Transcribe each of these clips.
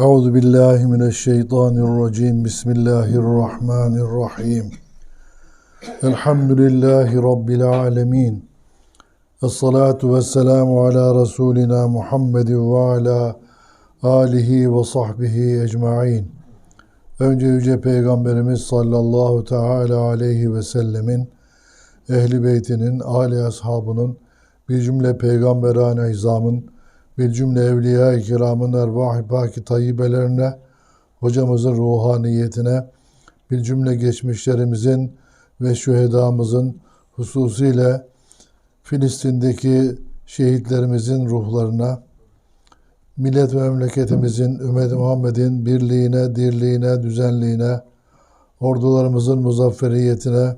Euzu billahi mineşşeytanirracim. Bismillahirrahmanirrahim. Elhamdülillahi rabbil alamin. Essalatu vesselamu ala Resulina Muhammedin ve ala alihi ve sahbihi ecmaîn. Önce Yüce Peygamberimiz sallallahu teala aleyhi ve sellemin, ehli beytinin, âli ashabının, bir cümle peygamberane izamın, bir cümle evliya-i kiramın ervah-ı paki tayyibelerine, hocamızın ruhaniyetine, bir cümle geçmişlerimizin ve şühedamızın hususiyle Filistin'deki şehitlerimizin ruhlarına, millet ve memleketimizin, ümmet Muhammed'in birliğine, dirliğine, düzenliğine, ordularımızın muzafferiyetine,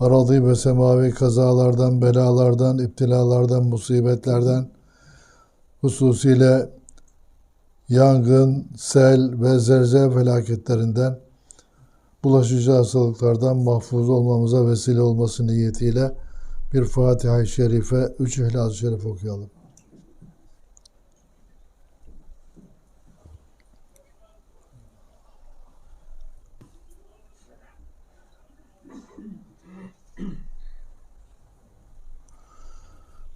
aradı ve semavi kazalardan, belalardan, iptilalardan, musibetlerden, hususiyle yangın, sel ve zelzele felaketlerinden, bulaşıcı hastalıklardan mahfuz olmamıza vesile olması niyetiyle bir Fatiha-i Şerife, üç İhlas-ı Şerif okuyalım.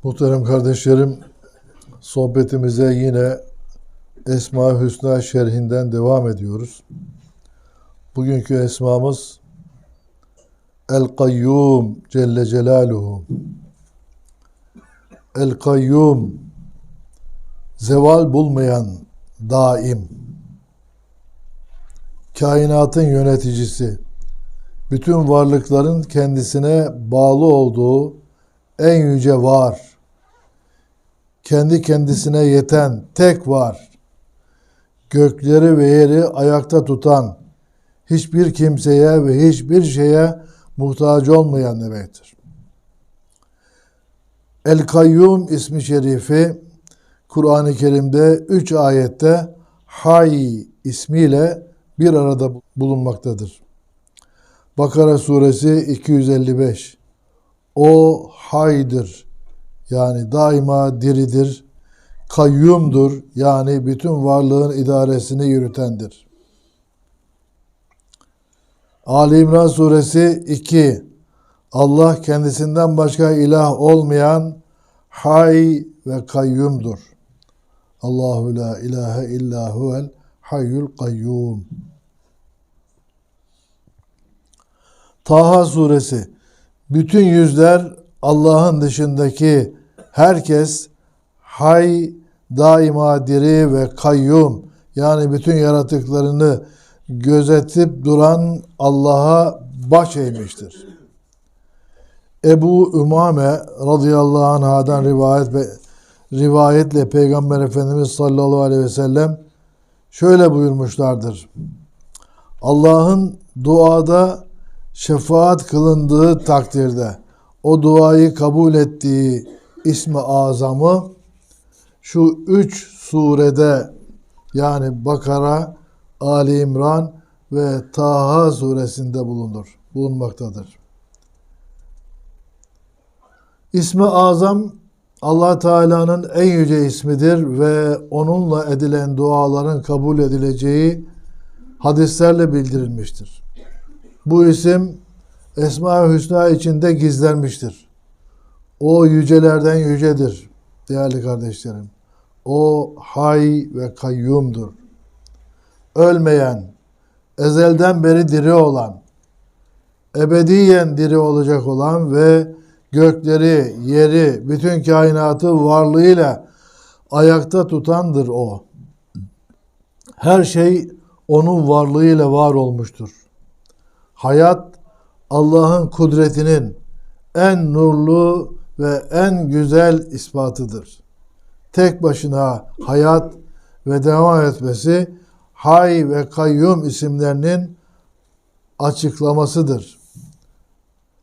Muhterem kardeşlerim, sohbetimize yine Esma Hüsna şerhinden devam ediyoruz. Bugünkü esmamız El Kayyum Celle Celaluhu. El Kayyum zeval bulmayan daim. Kainatın yöneticisi. Bütün varlıkların kendisine bağlı olduğu en yüce var kendi kendisine yeten tek var. Gökleri ve yeri ayakta tutan, hiçbir kimseye ve hiçbir şeye muhtaç olmayan demektir. El Kayyum ismi şerifi Kur'an-ı Kerim'de üç ayette Hay ismiyle bir arada bulunmaktadır. Bakara suresi 255 O haydır yani daima diridir, kayyumdur yani bütün varlığın idaresini yürütendir. Ali İmran suresi 2 Allah kendisinden başka ilah olmayan hay ve kayyumdur. Allahu la ilahe illa huvel hayyul kayyum. Taha suresi bütün yüzler Allah'ın dışındaki herkes hay, daima diri ve kayyum yani bütün yaratıklarını gözetip duran Allah'a baş eğmiştir. Ebu Ümame radıyallahu anh'dan rivayet ve rivayetle Peygamber Efendimiz sallallahu aleyhi ve sellem şöyle buyurmuşlardır. Allah'ın duada şefaat kılındığı takdirde o duayı kabul ettiği ismi azamı şu üç surede yani Bakara, Ali İmran ve Taha suresinde bulunur, bulunmaktadır. İsmi azam Allah Teala'nın en yüce ismidir ve onunla edilen duaların kabul edileceği hadislerle bildirilmiştir. Bu isim Esma-ı Hüsna içinde gizlenmiştir. O yücelerden yücedir değerli kardeşlerim. O hay ve kayyumdur. Ölmeyen, ezelden beri diri olan, ebediyen diri olacak olan ve gökleri, yeri, bütün kainatı varlığıyla ayakta tutandır o. Her şey onun varlığıyla var olmuştur. Hayat Allah'ın kudretinin en nurlu ve en güzel ispatıdır. Tek başına hayat ve devam etmesi Hay ve Kayyum isimlerinin açıklamasıdır.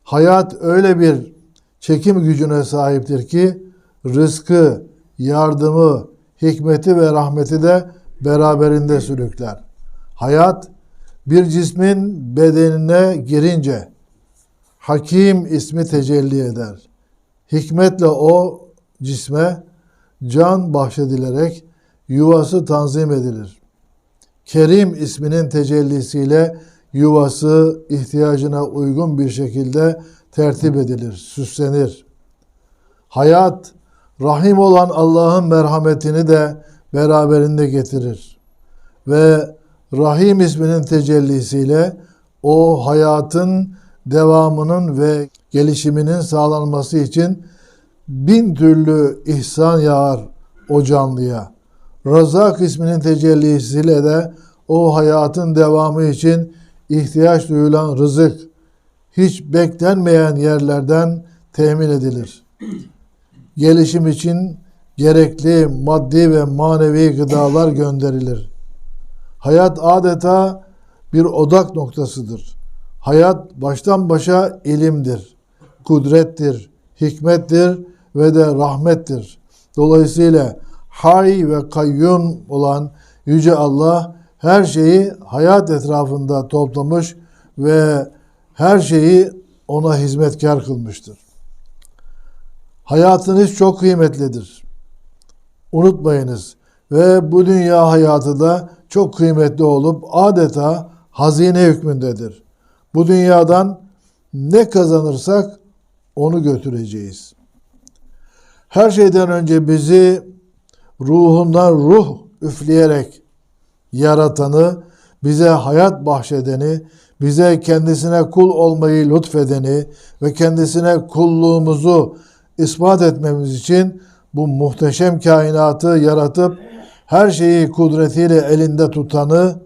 Hayat öyle bir çekim gücüne sahiptir ki rızkı, yardımı, hikmeti ve rahmeti de beraberinde sürükler. Hayat bir cismin bedenine girince Hakim ismi tecelli eder. Hikmetle o cisme can bahşedilerek yuvası tanzim edilir. Kerim isminin tecellisiyle yuvası ihtiyacına uygun bir şekilde tertip edilir, süslenir. Hayat, rahim olan Allah'ın merhametini de beraberinde getirir. Ve Rahim isminin tecellisiyle o hayatın devamının ve gelişiminin sağlanması için bin türlü ihsan yağar o canlıya. Razak isminin tecellisiyle de o hayatın devamı için ihtiyaç duyulan rızık hiç beklenmeyen yerlerden temin edilir. Gelişim için gerekli maddi ve manevi gıdalar gönderilir. Hayat adeta bir odak noktasıdır. Hayat baştan başa ilimdir, kudrettir, hikmettir ve de rahmettir. Dolayısıyla hay ve kayyum olan Yüce Allah her şeyi hayat etrafında toplamış ve her şeyi ona hizmetkar kılmıştır. Hayatınız çok kıymetlidir. Unutmayınız ve bu dünya hayatı da çok kıymetli olup adeta hazine hükmündedir. Bu dünyadan ne kazanırsak onu götüreceğiz. Her şeyden önce bizi ruhundan ruh üfleyerek yaratanı, bize hayat bahşedeni, bize kendisine kul olmayı lütfedeni ve kendisine kulluğumuzu ispat etmemiz için bu muhteşem kainatı yaratıp her şeyi kudretiyle elinde tutanı,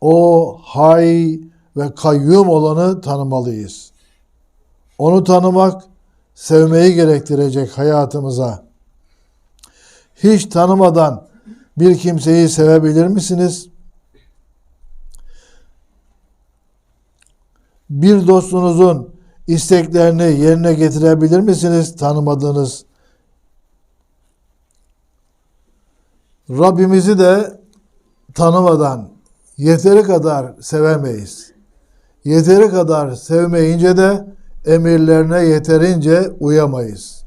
o hay ve kayyum olanı tanımalıyız. Onu tanımak, sevmeyi gerektirecek hayatımıza. Hiç tanımadan bir kimseyi sevebilir misiniz? Bir dostunuzun isteklerini yerine getirebilir misiniz tanımadığınız Rabbimizi de tanımadan yeteri kadar sevemeyiz. Yeteri kadar sevmeyince de emirlerine yeterince uyamayız.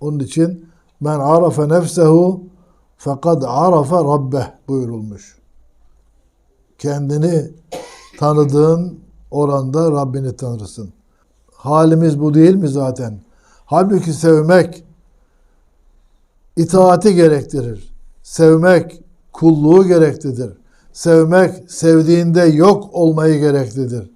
Onun için men arafe nefsehu fekad arafe rabbeh buyurulmuş. Kendini tanıdığın oranda Rabbini tanırsın. Halimiz bu değil mi zaten? Halbuki sevmek itaati gerektirir. Sevmek kulluğu gereklidir. Sevmek sevdiğinde yok olmayı gereklidir.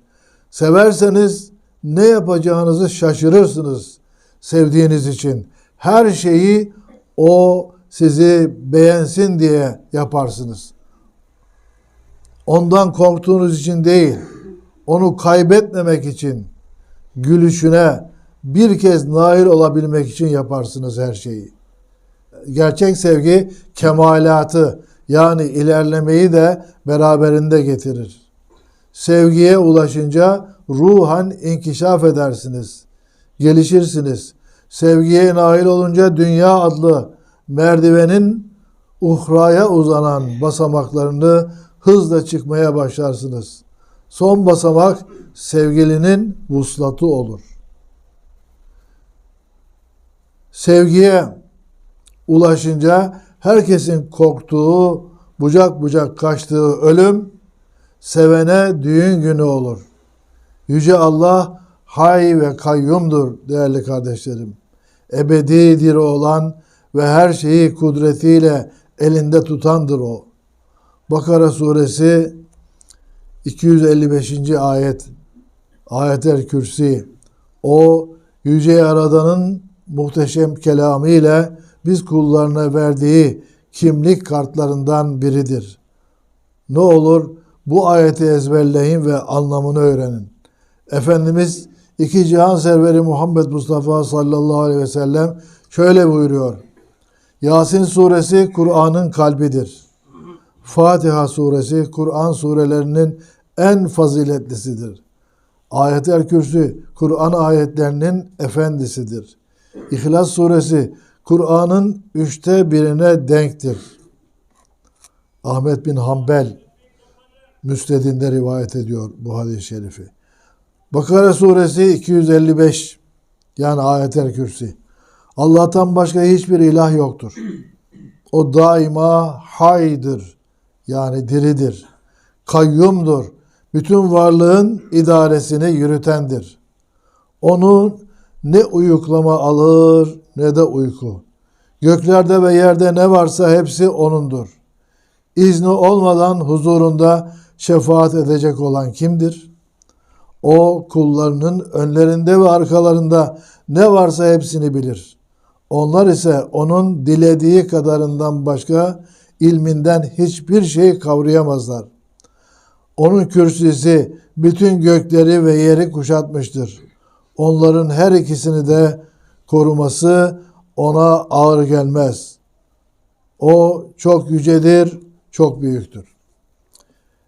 Severseniz ne yapacağınızı şaşırırsınız sevdiğiniz için. Her şeyi o sizi beğensin diye yaparsınız. Ondan korktuğunuz için değil, onu kaybetmemek için, gülüşüne bir kez nail olabilmek için yaparsınız her şeyi gerçek sevgi kemalatı yani ilerlemeyi de beraberinde getirir. Sevgiye ulaşınca ruhan inkişaf edersiniz. Gelişirsiniz. Sevgiye nail olunca dünya adlı merdivenin uhraya uzanan basamaklarını hızla çıkmaya başlarsınız. Son basamak sevgilinin vuslatı olur. Sevgiye ulaşınca herkesin korktuğu, bucak bucak kaçtığı ölüm sevene düğün günü olur. Yüce Allah hay ve kayyumdur değerli kardeşlerim. Ebedidir olan ve her şeyi kudretiyle elinde tutandır o. Bakara suresi 255. ayet Ayet-el Kürsi o Yüce Yaradan'ın muhteşem kelamı ile biz kullarına verdiği kimlik kartlarından biridir. Ne olur bu ayeti ezberleyin ve anlamını öğrenin. Efendimiz iki cihan serveri Muhammed Mustafa sallallahu aleyhi ve sellem şöyle buyuruyor. Yasin suresi Kur'an'ın kalbidir. Fatiha suresi Kur'an surelerinin en faziletlisidir. Ayet-el Kürsü Kur'an ayetlerinin efendisidir. İhlas suresi Kur'an'ın üçte birine denktir. Ahmet bin Hanbel Müsned'inde rivayet ediyor bu hadis-i şerifi. Bakara suresi 255 yani ayetel kürsi. Allah'tan başka hiçbir ilah yoktur. O daima haydır. Yani diridir. Kayyumdur. Bütün varlığın idaresini yürütendir. Onun ne uyuklama alır ne de uyku. Göklerde ve yerde ne varsa hepsi O'nundur. İzni olmadan huzurunda şefaat edecek olan kimdir? O kullarının önlerinde ve arkalarında ne varsa hepsini bilir. Onlar ise onun dilediği kadarından başka ilminden hiçbir şey kavrayamazlar. Onun kürsüsü bütün gökleri ve yeri kuşatmıştır. Onların her ikisini de koruması ona ağır gelmez. O çok yücedir, çok büyüktür.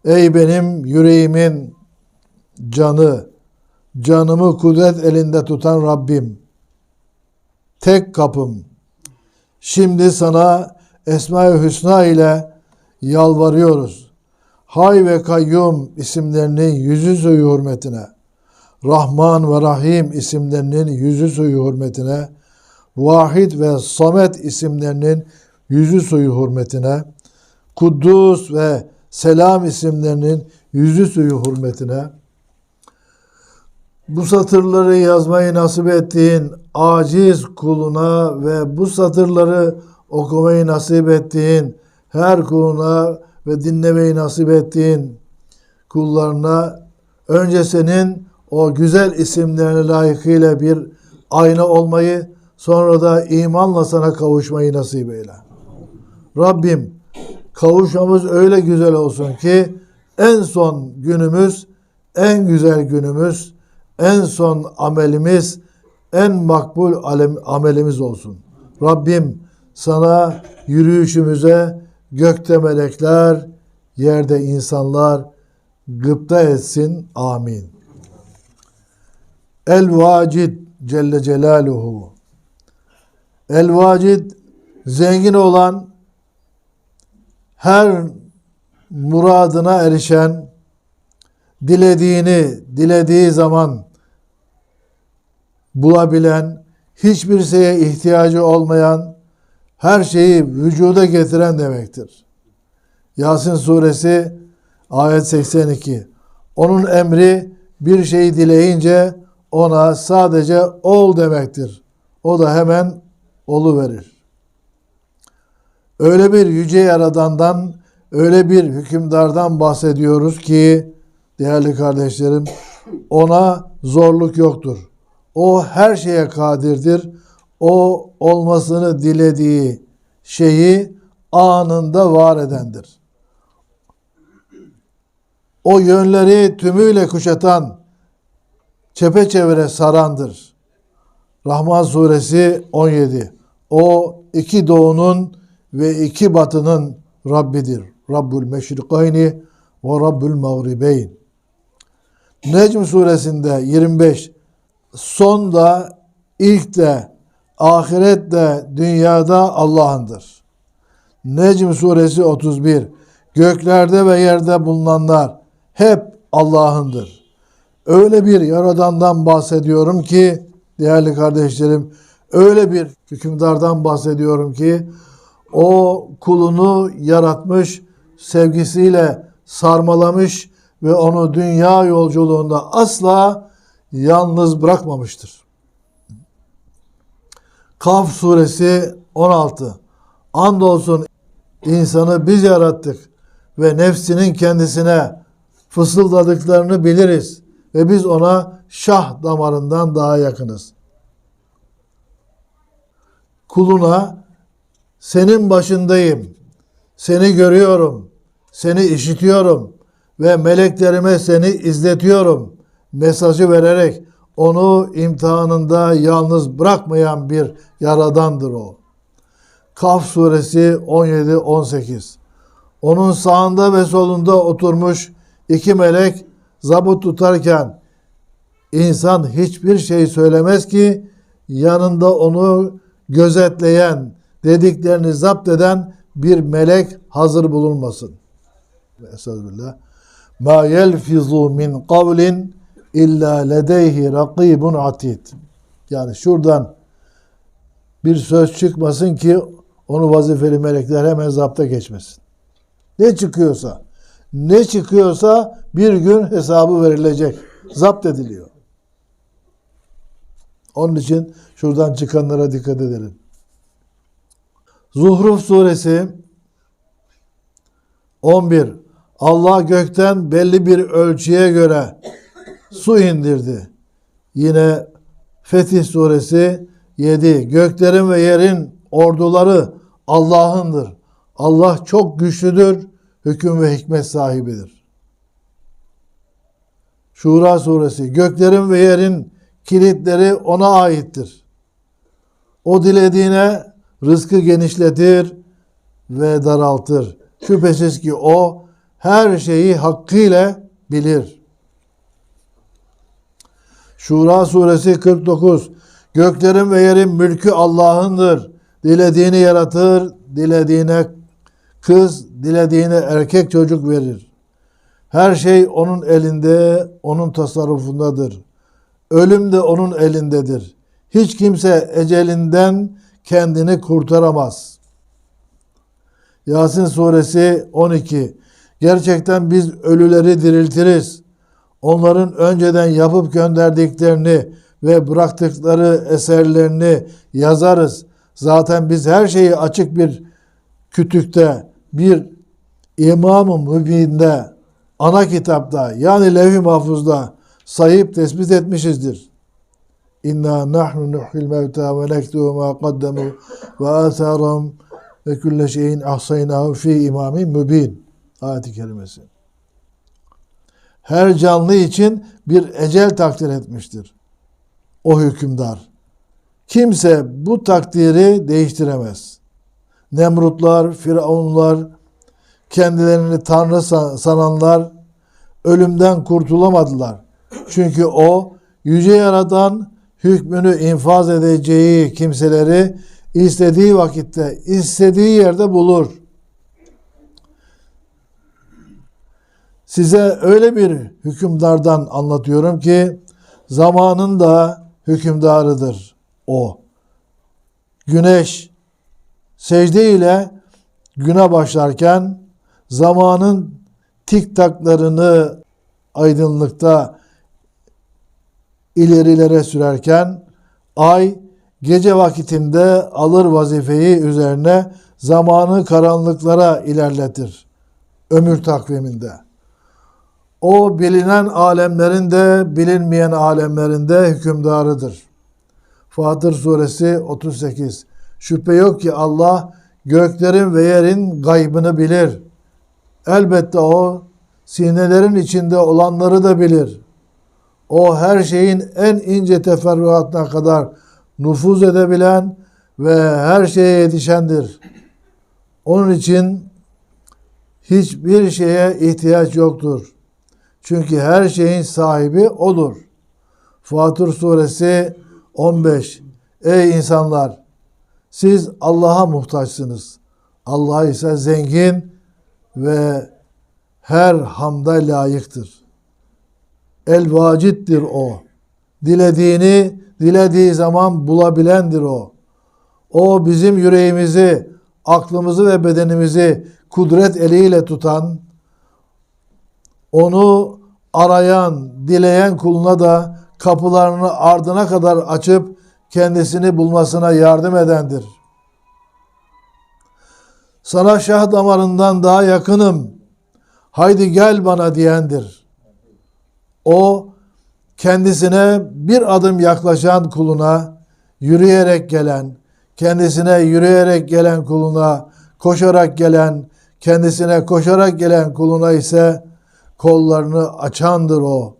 Ey benim yüreğimin canı, canımı kudret elinde tutan Rabbim, tek kapım. Şimdi sana Esma-i Hüsna ile yalvarıyoruz. Hay ve Kayyum isimlerinin yüzü suyu hürmetine, Rahman ve Rahim isimlerinin yüzü suyu hürmetine, Vahid ve Samet isimlerinin yüzü suyu hürmetine, Kuddus ve Selam isimlerinin yüzü suyu hürmetine, bu satırları yazmayı nasip ettiğin aciz kuluna ve bu satırları okumayı nasip ettiğin her kuluna ve dinlemeyi nasip ettiğin kullarına önce senin o güzel isimlerine layıkıyla bir ayna olmayı sonra da imanla sana kavuşmayı nasip eyle. Rabbim kavuşmamız öyle güzel olsun ki en son günümüz en güzel günümüz en son amelimiz en makbul amelimiz olsun. Rabbim sana yürüyüşümüze gökte melekler, yerde insanlar gıpta etsin. Amin. El Vacid Celle Celaluhu. El Vacid zengin olan her muradına erişen dilediğini dilediği zaman bulabilen, hiçbir şeye ihtiyacı olmayan, her şeyi vücuda getiren demektir. Yasin suresi ayet 82. Onun emri bir şeyi dileyince ona sadece ol demektir. O da hemen olu verir. Öyle bir yüce yaradandan, öyle bir hükümdardan bahsediyoruz ki değerli kardeşlerim ona zorluk yoktur. O her şeye kadirdir. O olmasını dilediği şeyi anında var edendir. O yönleri tümüyle kuşatan, çepeçevre sarandır. Rahman suresi 17. O iki doğunun ve iki batının Rabbidir. Rabbül meşrikayni ve Rabbül mağribeyn. Necm suresinde 25 son da ilk de ahiret de dünyada Allah'ındır. Necm suresi 31 Göklerde ve yerde bulunanlar hep Allah'ındır. Öyle bir yaradandan bahsediyorum ki değerli kardeşlerim öyle bir hükümdardan bahsediyorum ki o kulunu yaratmış, sevgisiyle sarmalamış ve onu dünya yolculuğunda asla yalnız bırakmamıştır. Kaf suresi 16 Andolsun insanı biz yarattık ve nefsinin kendisine fısıldadıklarını biliriz ve biz ona şah damarından daha yakınız. Kuluna senin başındayım, seni görüyorum, seni işitiyorum. Ve meleklerime seni izletiyorum. Mesajı vererek onu imtihanında yalnız bırakmayan bir yaradandır o. Kaf suresi 17-18 Onun sağında ve solunda oturmuş iki melek zabıt tutarken insan hiçbir şey söylemez ki yanında onu gözetleyen, dediklerini zapt eden bir melek hazır bulunmasın. Estağfirullah. Ma yelfizu min kavlin illa ledeyhi rakibun atid. Yani şuradan bir söz çıkmasın ki onu vazifeli melekler hemen zapta geçmesin. Ne çıkıyorsa. Ne çıkıyorsa bir gün hesabı verilecek. Zapt ediliyor. Onun için şuradan çıkanlara dikkat edelim. Zuhruf suresi 11. Allah gökten belli bir ölçüye göre su indirdi. Yine Fetih suresi 7. Göklerin ve yerin orduları Allah'ındır. Allah çok güçlüdür, hüküm ve hikmet sahibidir. Şura suresi. Göklerin ve yerin kilitleri ona aittir. O dilediğine rızkı genişletir ve daraltır. Şüphesiz ki o her şeyi hakkıyla bilir. Şura suresi 49. Göklerin ve yerin mülkü Allah'ındır. Dilediğini yaratır, dilediğine kız, dilediğine erkek çocuk verir. Her şey onun elinde, onun tasarrufundadır. Ölüm de onun elindedir. Hiç kimse ecelinden kendini kurtaramaz. Yasin suresi 12. Gerçekten biz ölüleri diriltiriz. Onların önceden yapıp gönderdiklerini ve bıraktıkları eserlerini yazarız. Zaten biz her şeyi açık bir kütükte, bir İmam-ı Mübin'de, ana kitapta yani levh-i mahfuzda sayıp tespit etmişizdir. İnna nahnu nuhyil mevta ve nektubu ma qaddemu ve atharum ve külle şeyin ahsaynahu fi imamin mübin. Ayet-i kerimesi. Her canlı için bir ecel takdir etmiştir. O hükümdar. Kimse bu takdiri değiştiremez. Nemrutlar, Firavunlar, kendilerini tanrı sananlar ölümden kurtulamadılar. Çünkü o yüce yaradan hükmünü infaz edeceği kimseleri istediği vakitte, istediği yerde bulur. Size öyle bir hükümdardan anlatıyorum ki zamanın da hükümdarıdır o. Güneş secde ile güne başlarken zamanın tik taklarını aydınlıkta ilerilere sürerken ay gece vakitinde alır vazifeyi üzerine zamanı karanlıklara ilerletir ömür takviminde. O bilinen alemlerin de bilinmeyen alemlerin de hükümdarıdır. Fatır suresi 38 Şüphe yok ki Allah göklerin ve yerin gaybını bilir. Elbette o sinelerin içinde olanları da bilir. O her şeyin en ince teferruatına kadar nüfuz edebilen ve her şeye yetişendir. Onun için hiçbir şeye ihtiyaç yoktur. Çünkü her şeyin sahibi odur. Fatır suresi 15 Ey insanlar! Siz Allah'a muhtaçsınız. Allah ise zengin ve her hamda layıktır. El vacittir o. Dilediğini dilediği zaman bulabilendir o. O bizim yüreğimizi, aklımızı ve bedenimizi kudret eliyle tutan, onu arayan, dileyen kuluna da kapılarını ardına kadar açıp kendisini bulmasına yardım edendir. Sana şah damarından daha yakınım. Haydi gel bana diyendir. O kendisine bir adım yaklaşan kuluna yürüyerek gelen, kendisine yürüyerek gelen kuluna koşarak gelen, kendisine koşarak gelen kuluna ise kollarını açandır o.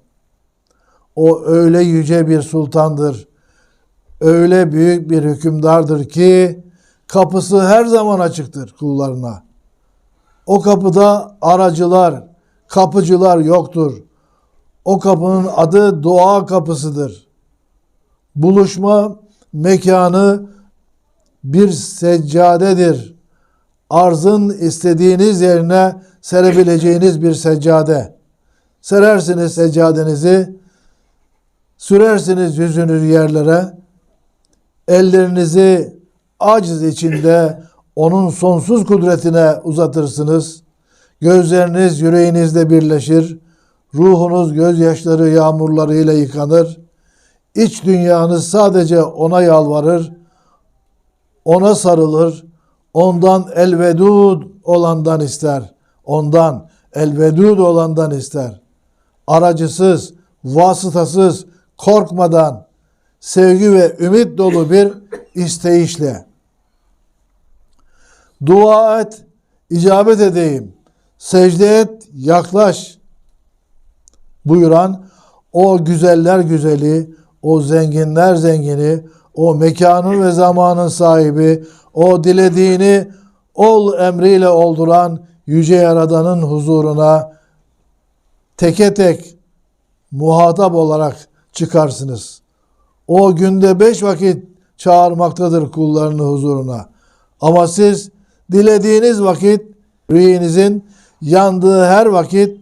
O öyle yüce bir sultandır. Öyle büyük bir hükümdardır ki kapısı her zaman açıktır kullarına. O kapıda aracılar, kapıcılar yoktur. O kapının adı dua kapısıdır. Buluşma mekanı bir seccadedir. Arzın istediğiniz yerine serebileceğiniz bir seccade. Serersiniz seccadenizi, sürersiniz yüzünüzü yerlere, ellerinizi aciz içinde onun sonsuz kudretine uzatırsınız. Gözleriniz yüreğinizle birleşir. Ruhunuz gözyaşları yağmurlarıyla yıkanır. İç dünyanız sadece ona yalvarır. Ona sarılır. Ondan elvedud olandan ister. Ondan elvedud olandan ister. Aracısız, vasıtasız, korkmadan, sevgi ve ümit dolu bir isteyişle. Dua et, icabet edeyim. Secde et, yaklaş. Buyuran o güzeller güzeli, o zenginler zengini, o mekanın ve zamanın sahibi, o dilediğini ol emriyle olduran yüce yaradanın huzuruna teke tek muhatap olarak çıkarsınız. O günde beş vakit çağırmaktadır kullarını huzuruna. Ama siz dilediğiniz vakit, yüreğinizin yandığı her vakit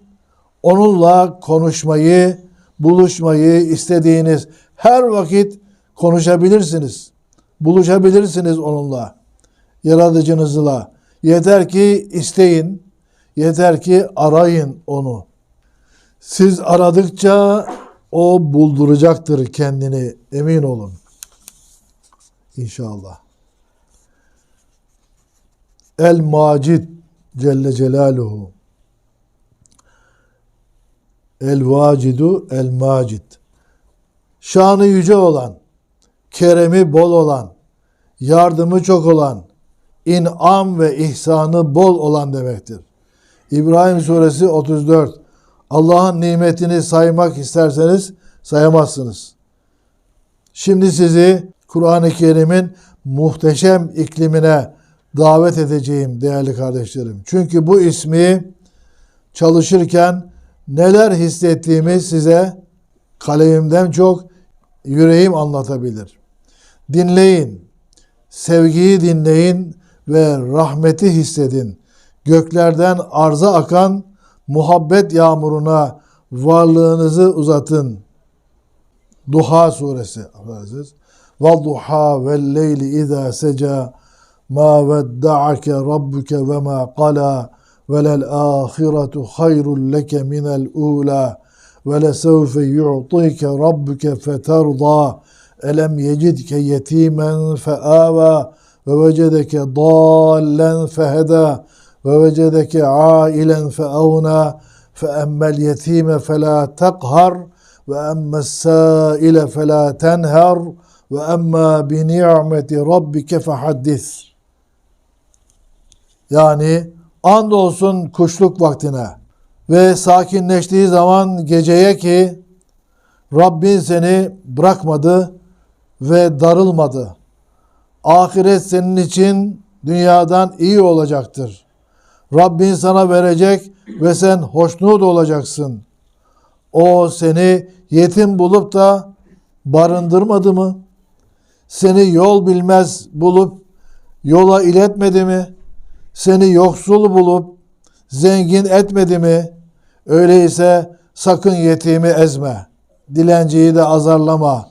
onunla konuşmayı, buluşmayı istediğiniz her vakit konuşabilirsiniz. Buluşabilirsiniz onunla, yaratıcınızla. Yeter ki isteyin, yeter ki arayın onu. Siz aradıkça o bulduracaktır kendini emin olun. İnşallah. El Macid Celle Celaluhu. El Vacidu El Macid. Şanı yüce olan, keremi bol olan, yardımı çok olan, inam ve ihsanı bol olan demektir. İbrahim suresi 34. Allah'ın nimetini saymak isterseniz sayamazsınız. Şimdi sizi Kur'an-ı Kerim'in muhteşem iklimine davet edeceğim değerli kardeşlerim. Çünkü bu ismi çalışırken neler hissettiğimi size kalemimden çok yüreğim anlatabilir. Dinleyin, sevgiyi dinleyin ve rahmeti hissedin. Göklerden arza akan muhabbet yağmuruna varlığınızı uzatın. Duha suresi. Affedersiniz. Ve leyli izâ seca ma vedda'ake rabbuke ve ma qala وللآخرة خير لك من الأولى ولسوف يعطيك ربك فترضى. ألم يجدك يتيما فآوى ووجدك ضالا فهدى ووجدك عائلا فأغنى. فأما اليتيم فلا تقهر وأما السائل فلا تنهر وأما بنعمة ربك فحدث. يعني andolsun kuşluk vaktine ve sakinleştiği zaman geceye ki Rabbin seni bırakmadı ve darılmadı. Ahiret senin için dünyadan iyi olacaktır. Rabbin sana verecek ve sen hoşnut olacaksın. O seni yetim bulup da barındırmadı mı? Seni yol bilmez bulup yola iletmedi mi? Seni yoksul bulup zengin etmedi mi? Öyleyse sakın yetimi ezme. Dilenciyi de azarlama.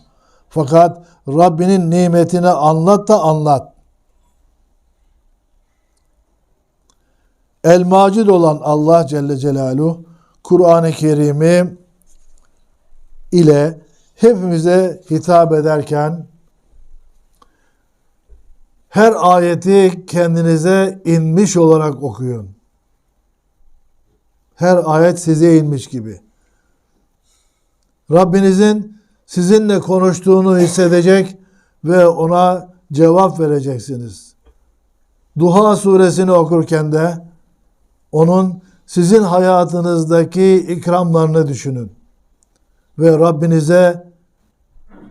Fakat Rabbinin nimetini anlat da anlat. El Macid olan Allah Celle Celaluhu Kur'an-ı Kerim'i ile hepimize hitap ederken her ayeti kendinize inmiş olarak okuyun. Her ayet size inmiş gibi. Rabbinizin sizinle konuştuğunu hissedecek ve ona cevap vereceksiniz. Duha suresini okurken de onun sizin hayatınızdaki ikramlarını düşünün. Ve Rabbinize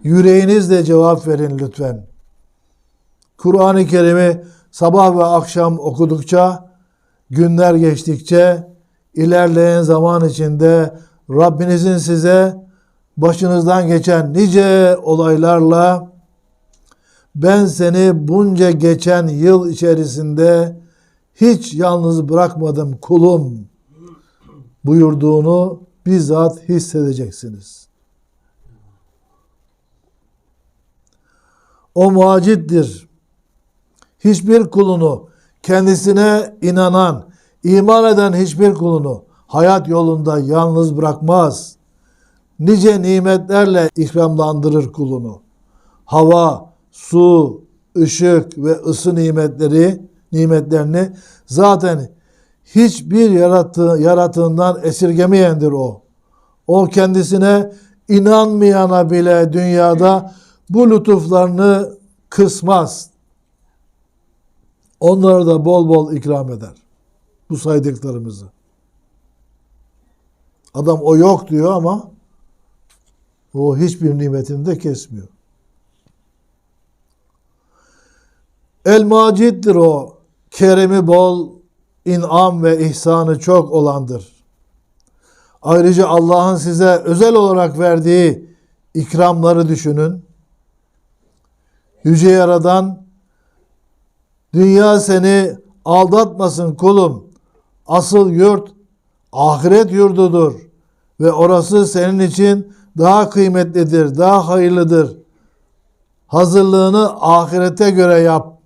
yüreğinizle cevap verin lütfen. Kur'an-ı Kerim'i sabah ve akşam okudukça, günler geçtikçe, ilerleyen zaman içinde Rabbinizin size başınızdan geçen nice olaylarla ben seni bunca geçen yıl içerisinde hiç yalnız bırakmadım kulum buyurduğunu bizzat hissedeceksiniz. O muacittir. Hiçbir kulunu kendisine inanan, İman eden hiçbir kulunu hayat yolunda yalnız bırakmaz. Nice nimetlerle ikramlandırır kulunu. Hava, su, ışık ve ısı nimetleri nimetlerini zaten hiçbir yarattığı, yaratığından esirgemeyendir o. O kendisine inanmayana bile dünyada bu lütuflarını kısmaz. Onlara da bol bol ikram eder. Bu saydıklarımızı. Adam o yok diyor ama o hiçbir nimetini de kesmiyor. El Macid'dir o. Keremi bol, inam ve ihsanı çok olandır. Ayrıca Allah'ın size özel olarak verdiği ikramları düşünün. Yüce Yaradan, dünya seni aldatmasın kulum. Asıl yurt ahiret yurdudur ve orası senin için daha kıymetlidir, daha hayırlıdır. Hazırlığını ahirete göre yap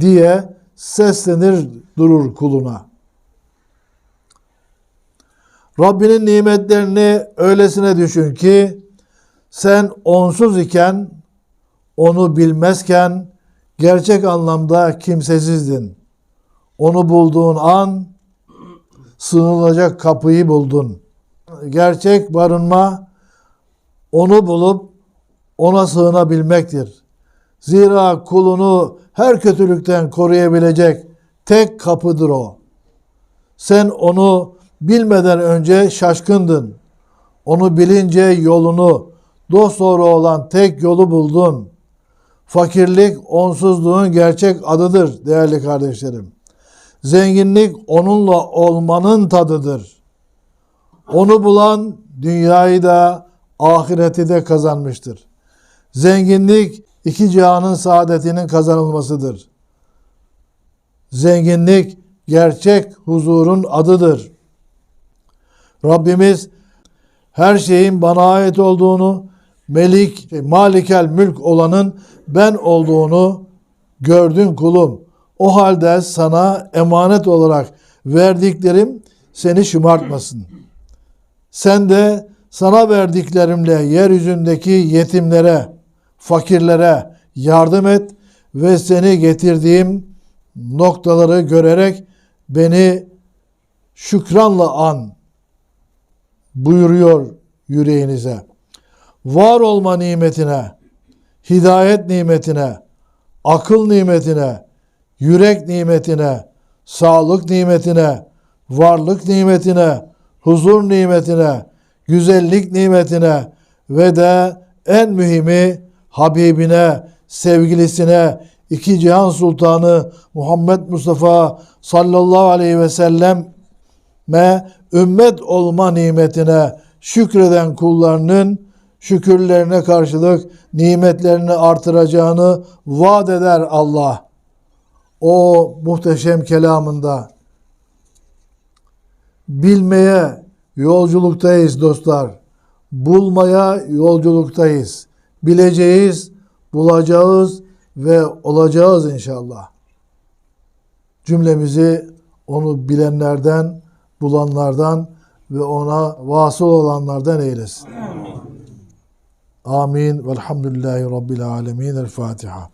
diye seslenir durur kuluna. Rabbinin nimetlerini öylesine düşün ki sen onsuz iken onu bilmezken gerçek anlamda kimsesizdin. Onu bulduğun an sığınılacak kapıyı buldun. Gerçek barınma onu bulup ona sığınabilmektir. Zira kulunu her kötülükten koruyabilecek tek kapıdır o. Sen onu bilmeden önce şaşkındın. Onu bilince yolunu, dosdoğru olan tek yolu buldun. Fakirlik onsuzluğun gerçek adıdır değerli kardeşlerim. Zenginlik onunla olmanın tadıdır. Onu bulan dünyayı da ahireti de kazanmıştır. Zenginlik iki cihanın saadetinin kazanılmasıdır. Zenginlik gerçek huzurun adıdır. Rabbimiz her şeyin bana ait olduğunu, melik, malikel mülk olanın ben olduğunu gördün kulum. O halde sana emanet olarak verdiklerim seni şımartmasın. Sen de sana verdiklerimle yeryüzündeki yetimlere, fakirlere yardım et ve seni getirdiğim noktaları görerek beni şükranla an buyuruyor yüreğinize. Var olma nimetine, hidayet nimetine, akıl nimetine, yürek nimetine, sağlık nimetine, varlık nimetine, huzur nimetine, güzellik nimetine ve de en mühimi Habibine, sevgilisine, iki cihan sultanı Muhammed Mustafa sallallahu aleyhi ve selleme ümmet olma nimetine şükreden kullarının şükürlerine karşılık nimetlerini artıracağını vaat eder Allah. O muhteşem kelamında bilmeye yolculuktayız dostlar. Bulmaya yolculuktayız. Bileceğiz, bulacağız ve olacağız inşallah. Cümlemizi onu bilenlerden, bulanlardan ve ona vasıl olanlardan eylesin. Amin. Velhamdülillahi Rabbil Alemin. El Fatiha.